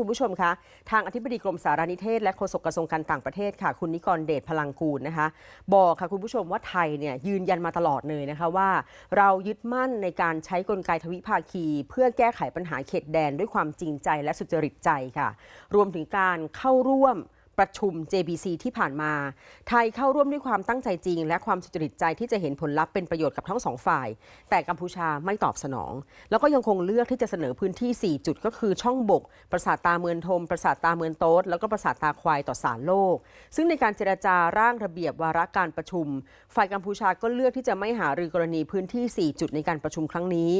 คุณผู้ชมคะทางอธิบดีกรมสารนิเทศและโฆษกกระทรวงการต่างประเทศค่ะ คุณนิกรเดชพลังกูลนะคะบอกค่ะคุณผู้ชมว่าไทยเนี่ยยืนยันมาตลอดเลยนะคะว่า เรายึดมั่นในการใช้กลไกทวิภาคี เพื่อแก้ไขปัญหาเขตแดนด้วยความจริงใจและสุจริตใจค่ะ รวมถึงการเข้าร่วม ประชุม JBC ที่ผ่านมา ไทยเข้าร่วมด้วยความตั้งใจจริง และความสุจริตใจที่จะเห็นผลลัพธ์เป็นประโยชน์กับทั้งสองฝ่าย แต่กัมพูชาไม่ตอบสนอง แล้วก็ยังคงเลือกที่จะเสนอพื้นที่ 4 จุดก็คือช่องบก ปราสาทตาเมือนทม ปราสาทตาเมือนโต๊ดแล้วก็ปราสาทตาควายต่อศาลโลก ซึ่งในการเจราจาร่างระเบียบวาระการประชุม ฝ่ายกัมพูชาก็เลือกที่จะไม่หารือกรณีพื้นที่ 4 จุดในการประชุมครั้งนี้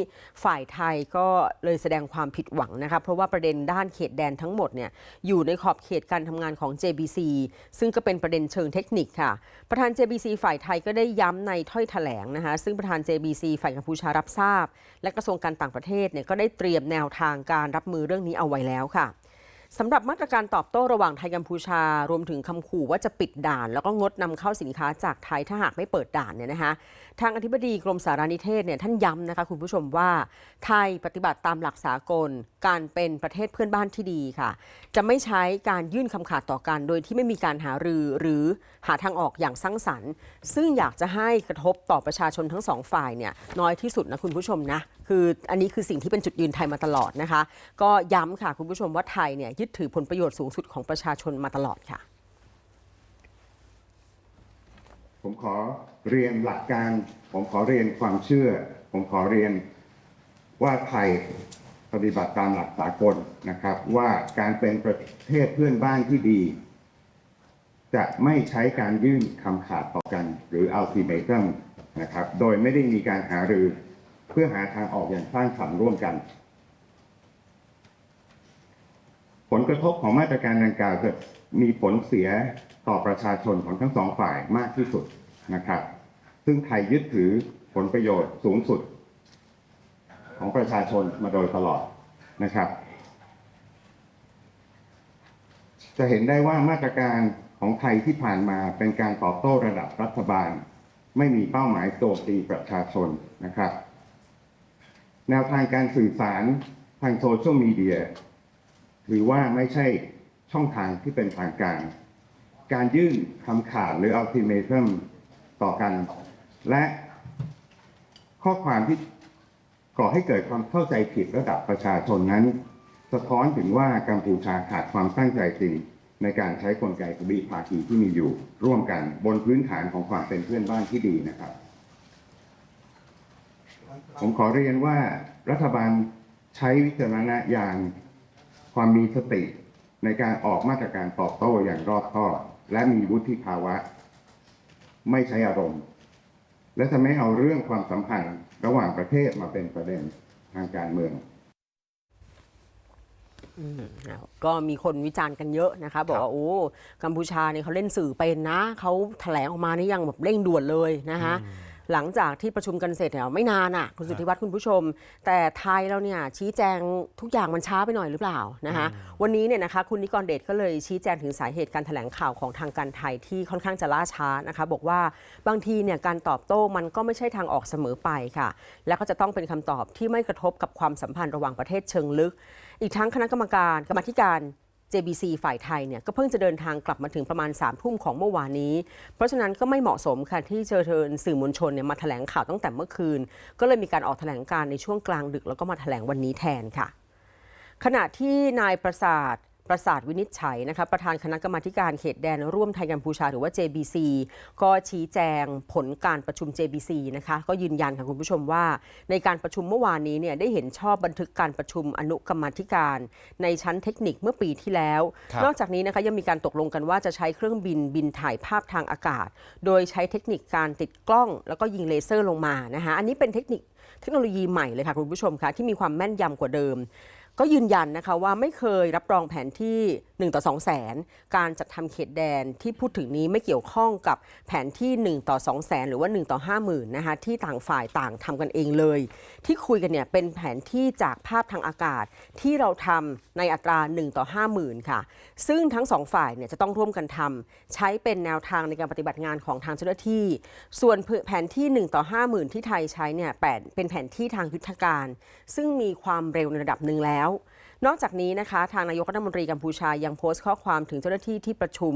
ฝ่ายไทยก็เลยแสดงความผิดหวังนะคะเพราะว่าประเด็นด้านเขตแดนทั้งหมดเนี่ยอยู่ในขอบเขตการทำงานของ J JBC ซึ่งก็เป็นประเด็นเชิงเทคนิคค่ะ ประธาน JBC ฝ่ายไทยก็ได้ย้ำในถ้อยแถลงนะคะ ซึ่งประธาน JBC ฝ่ายกัมพูชารับทราบ และกระทรวงการต่างประเทศเนี่ยก็ได้เตรียมแนวทางการรับมือเรื่องนี้เอาไว้แล้วค่ะ สำหรับมาตรการตอบโต้ระหว่างไทยกัมพูชา รวมถึงคำขู่ว่าจะปิดด่าน แล้วก็งดนำเข้าสินค้าจากไทยถ้าหากไม่เปิดด่านเนี่ยนะคะทางอธิบดีกรมสารนิเทศเนี่ยท่านย้ำนะคะคุณผู้ชมว่า ไทยปฏิบัติตามหลักสากล การเป็นประเทศเพื่อนบ้านที่ดีค่ะ จะไม่ใช้การยื่นคำขาดต่อกัน โดยที่ไม่มีการหารือหรือหาทางออกอย่างสร้างสรรค์ ซึ่งอยากจะให้กระทบต่อประชาชนทั้งสองฝ่ายเนี่ยน้อยที่สุดนะคุณผู้ชมนะคืออันนี้คือสิ่งที่เป็นจุดยืนไทยมาตลอดนะคะ ก็ย้ำค่ะคุณผู้ชมว่าไทยเนี่ยยึดถือผลประโยชน์สูงสุดของประชาชนมาตลอดค่ะ ผมขอเรียนหลักการ ผมขอเรียนความเชื่อ ผมขอเรียนว่าไทยปฏิบัติตามหลักสากลนะครับ ว่าการเป็นประเทศเพื่อนบ้านที่ดี จะไม่ใช้การยื่นคำขาดต่อกัน หรือ ultimatum นะครับ โดยไม่ได้มีการหารือเพื่อหาทางออกอย่างสร้างสรรค์ร่วมกัน ผลกระทบของมาตรการดังกล่าวจะมีผลเสียต่อประชาชนของทั้งสองฝ่ายมากที่สุดนะครับ ซึ่งไทยยึดถือผลประโยชน์สูงสุด ของประชาชนมาโดยตลอดนะครับ จะเห็นได้ว่ามาตรการของไทยที่ผ่านมาเป็นการตอบโต้ระดับรัฐบาล ไม่มีเป้าหมายโจมตีประชาชนนะครับ แนวทางการสื่อสารทางโซเชียลมีเดีย ถือว่าไม่ใช่ช่องทางที่เป็นทางการ การยื่นคำขาดหรือ ultimatum ต่อกัน และข้อความที่ก่อให้เกิดความเข้าใจผิดระดับประชาชนนั้น สะท้อนถึงว่ากัมพูชาขาดความตั้งใจจริง ในการใช้กลไกทวีภาคีที่มีอยู่ ร่วมกันบนพื้นฐานของความเป็นเพื่อนบ้านที่ดีนะครับ ผมขอเรียนว่ารัฐบาลใช้วิจารณญาณ ความมีสติในการออกมาตรการตอบโต้อย่างรอบคอบและมีวุฒิภาวะ ไม่ใช้อารมณ์ และจะไม่เอาเรื่องความสัมพันธ์ระหว่างประเทศมาเป็นประเด็นทางการเมืองก็มีคนวิจารณ์กันเยอะนะคะ บอกว่าโอ้กัมพูชาเนี่ยเขาเล่นสื่อเป็นนะเขาแถลงออกมานี่ยังแบบเร่งด่วนเลยนะคะ หลังจากที่ประชุมกันเสร็จเนี่ยไม่นานอะคุณสุทธิวัฒน์คุณผู้ชม แต่ไทยเราเนี่ยชี้แจงทุกอย่างมันช้าไปหน่อยหรือเปล่านะคะวันนี้เนี่ยนะคะคุณนิกรเดชก็เลยชี้แจงถึงสาเหตุการแถลงข่าวของทางการไทยที่ค่อนข้างจะล่าช้านะคะบอกว่าบางทีเนี่ยการตอบโต้มันก็ไม่ใช่ทางออกเสมอไปค่ะ แล้วก็จะต้องเป็นคำตอบที่ไม่กระทบกับความสัมพันธ์ระหว่างประเทศเชิงลึก อีกทั้งคณะกรรมการกรรมาธิการ JBC ฝ่ายไทยเนี่ยก็เพิ่งจะเดินทางกลับมาถึงประมาณ3ามทุ่มของเมื่อวานนี้ เพราะฉะนั้นก็ไม่เหมาะสมค่ะที่เชิญสื่อมวลชนเนี่ยมาแถลงข่าวตั้งแต่เมื่อคืน ก็เลยมีการออกแถลงการในช่วงกลางดึก แล้วก็มาแถลงวันนี้แทนค่ะ ขณะที่นายประสาท ประสาทวินิจฉัยนะคะประธานคณะกรรมาธิการเขตแดนร่วมไทยกัมพูชาหรือว่า JBC ก็ชี้แจงผลการประชุม JBC นะคะก็ยืนยันค่ะคุณผู้ชมว่า ในการประชุมเมื่อวานนี้เนี่ยได้เห็นชอบบันทึกการประชุมอนุกรรมาธิการ ในชั้นเทคนิคเมื่อปีที่แล้วครับนอกจากนี้นะคะยังมีการตกลงกันว่าจะใช้เครื่องบินบินถ่ายภาพทางอากาศ โดยใช้เทคนิคการติดกล้อง แล้วก็ยิงเลเซอร์ลงมานะคะอันนี้เป็นเทคนิคเทคโนโลยีใหม่เลยค่ะคุณผู้ชมคะที่มีความแม่นยำกว่าเดิม ก็ยืนยันนะคะว่าไม่เคยรับรองแผนที่ 1 ต่อ 2 แสน การจัดทำเขตแดนที่พูดถึงนี้ไม่เกี่ยวข้องกับแผนที่ 1 ต่อ 2 แสน หรือว่า 1 ต่อ 5 0,000นะคะที่ต่างฝ่ายต่างทำกันเองเลย ที่คุยกันเนี่ยเป็นแผนที่จากภาพทางอากาศที่เราทำในอัตรา 1 ต่อ 50,000 ค่ะ ซึ่งทั้งสองฝ่ายเนี่ยจะต้องร่วมกันทำใช้เป็นแนวทางในการปฏิบัติงานของทางเจ้าหน้าที่ ส่วนแผนที่ 1 ต่อ 50,000 ที่ไทยใช้เนี่ยแปดเป็นแผนที่ทางยุทธการ ซึ่งมีความเร็วในระดับหนึ่งแล้ว นอกจากนี้นะคะ ทางนายกรัฐมนตรีกัมพูชายังโพสต์ข้อความถึงเจ้าหน้าที่ที่ประชุม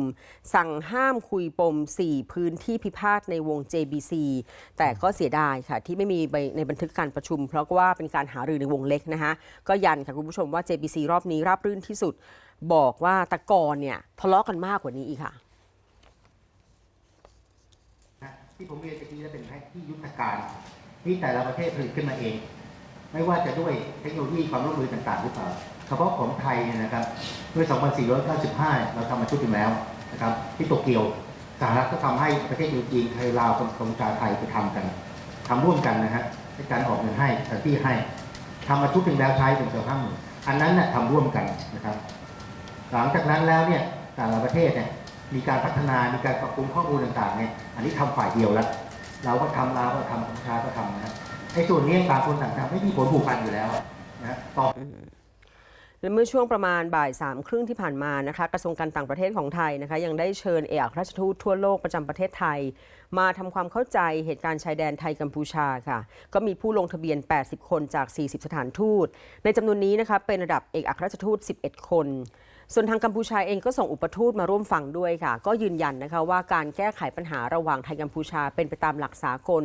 สั่งห้ามคุยปม 4 พื้นที่พิพาทในวง JBC แต่ก็เสียดายค่ะ ที่ไม่มีในบันทึกการประชุม เพราะว่าเป็นการหารือในวงเล็กนะคะ ก็ยันค่ะคุณผู้ชมว่า JBC รอบนี้ราบรื่นที่สุด บอกว่าตะกอนเนี่ยทะเลาะกันมากกว่านี้อีกค่ะที่ผมเรียนตะกี้แล้วเป็นที่ยุทธการที่แต่ละประเทศผลิตขึ้นมาเอง ไม่ว่าจะด้วยเทคโนโลยีความร่วมมือต่างๆหรือเปล่า เฉพาะของไทยเนี่ยนะครับเมื่อ 2495 เราทำมาชุดหนึ่งแล้วนะครับที่โตเกียวสหรัฐก็ทำให้ประเทศจีนไทยลาวกรมการไทยไปทำกันทำร่วมกันนะฮะในการออกเงินให้สถานที่ให้ทำมาชุดหนึ่งแล้วใช้เป็นเกือบห้าหมื่นอันนั้นน่ะทำร่วมกันนะครับ หลังจากนั้นแล้วเนี่ยแต่ละประเทศเนี่ยมีการพัฒนา มีการปรับปรุงข้อมูลต่างๆเนี่ยอันนี้ทำฝ่ายเดียวแล้วเราก็ทำลาวก็ทำกัมพูชาก็ทำนะไอ้ส่วนนี้ต่างคนต่างทำไม่มีผลผูกพันอยู่แล้วนะต่อ และเมื่อช่วงประมาณบ่ายสามครึ่งที่ผ่านมานะคะกระทรวงการต่างประเทศของไทยนะคะยังได้เชิญเอกอัครราชทูตทั่วโลกประจำประเทศไทย มาทำความเข้าใจเหตุการณ์ชายแดนไทยกัมพูชาค่ะ ก็มีผู้ลงทะเบียน 80 คนจาก 40 สถานทูต ในจำนวนนี้นะคะเป็นระดับเอกอัครราชทูต 11 คน ส่วนทางกัมพูชาเองก็ส่งอุปทูตมาร่วมฟังด้วยค่ะ ก็ยืนยันนะคะว่าการแก้ไขปัญหาระหว่างไทยกัมพูชาเป็นไปตามหลักสากล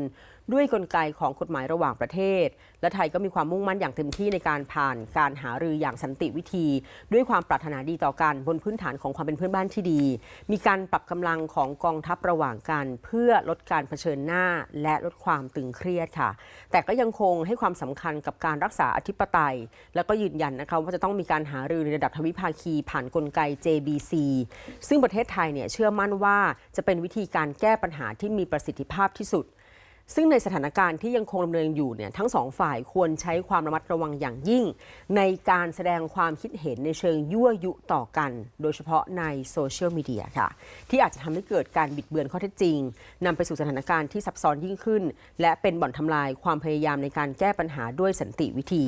ด้วยกลไกของกฎหมายระหว่างประเทศ และไทยก็มีความมุ่งมั่นอย่างเต็มที่ในการผ่านการหารืออย่างสันติวิธี ด้วยความปรารถนาดีต่อกันบนพื้นฐานของความเป็นเพื่อนบ้านที่ดี มีการปรับกำลังของกองทัพระหว่างกัน เพื่อลดการเผชิญหน้า และลดความตึงเครียดค่ะ แต่ก็ยังคงให้ความสำคัญกับการรักษาอธิปไตย แล้วก็ยืนยันนะคะว่าจะต้องมีการหารือในระดับทวิภาคีผ่านกลไก JBC ซึ่งประเทศไทยเนี่ยเชื่อมั่นว่าจะเป็นวิธีการแก้ปัญหาที่มีประสิทธิภาพที่สุด ซึ่งในสถานการณ์ที่ยังคงดำเนินอยู่เนี่ยทั้งสองฝ่ายควรใช้ความระมัดระวังอย่างยิ่ง ในการแสดงความคิดเห็นในเชิงยั่วยุต่อกัน โดยเฉพาะในโซเชียลมีเดียค่ะ ที่อาจจะทำให้เกิดการบิดเบือนข้อเท็จจริงนำไปสู่สถานการณ์ที่ซับซ้อนยิ่งขึ้น และเป็นบ่อนทำลายความพยายามในการแก้ปัญหาด้วยสันติวิธี